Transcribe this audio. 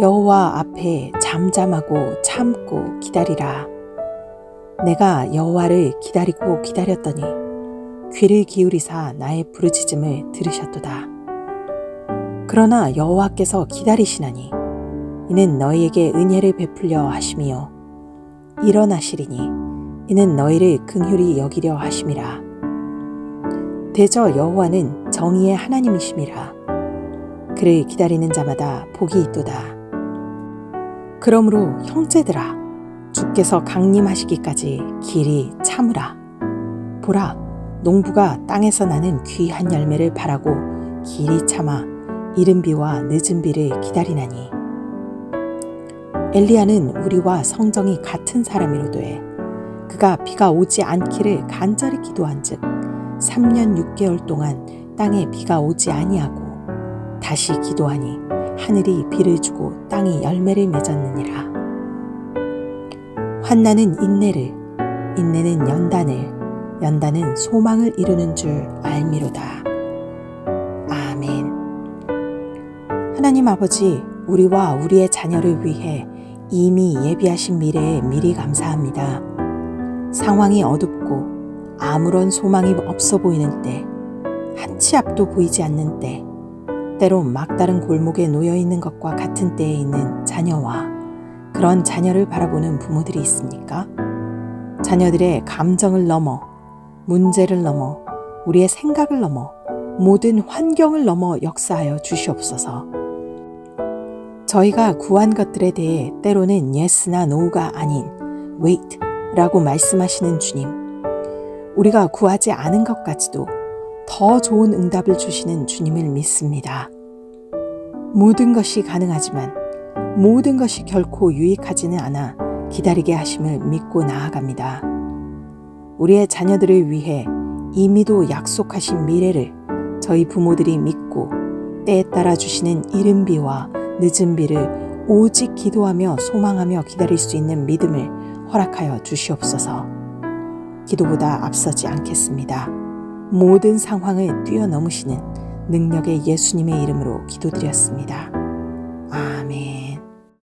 여호와 앞에 잠잠하고 참고 기다리라. 내가 여호와를 기다리고 기다렸더니 귀를 기울이사 나의 부르짖음을 들으셨도다. 그러나 여호와께서 기다리시나니 이는 너희에게 은혜를 베풀려 하심이요 일어나시리니 이는 너희를 긍휼히 여기려 하심이라. 대저 여호와는 정의의 하나님이심이라. 그를 기다리는 자마다 복이 있도다. 그러므로 형제들아 주께서 강림하시기까지 길이 참으라. 보라 농부가 땅에서 나는 귀한 열매를 바라고 길이 참아 이른 비와 늦은 비를 기다리나니 엘리야는 우리와 성정이 같은 사람이로되 그가 비가 오지 않기를 간절히 기도한즉 3년 6개월 동안 땅에 비가 오지 아니하고 다시 기도하니 하늘이 비를 주고 땅이 열매를 맺었느니라. 환나는 인내를 인내는 연단을 연단은 소망을 이루는 줄 알미로다. 아멘. 하나님 아버지 우리와 우리의 자녀를 위해 이미 예비하신 미래에 미리 감사합니다. 상황이 어둡고 아무런 소망이 없어 보이는 때, 한 치 앞도 보이지 않는 때, 때론 막다른 골목에 놓여 있는 것과 같은 때에 있는 자녀와 그런 자녀를 바라보는 부모들이 있습니까? 자녀들의 감정을 넘어, 문제를 넘어, 우리의 생각을 넘어, 모든 환경을 넘어 역사하여 주시옵소서. 저희가 구한 것들에 대해 때로는 yes나 no가 아닌 wait라고 말씀하시는 주님. 우리가 구하지 않은 것까지도 더 좋은 응답을 주시는 주님을 믿습니다. 모든 것이 가능하지만 모든 것이 결코 유익하지는 않아 기다리게 하심을 믿고 나아갑니다. 우리의 자녀들을 위해 이미도 약속하신 미래를 저희 부모들이 믿고 때에 따라 주시는 이른 비와 늦은 비를 오직 기도하며 소망하며 기다릴 수 있는 믿음을 허락하여 주시옵소서. 기도보다 앞서지 않겠습니다. 모든 상황을 뛰어넘으시는 능력의 예수님의 이름으로 기도드렸습니다. 아멘.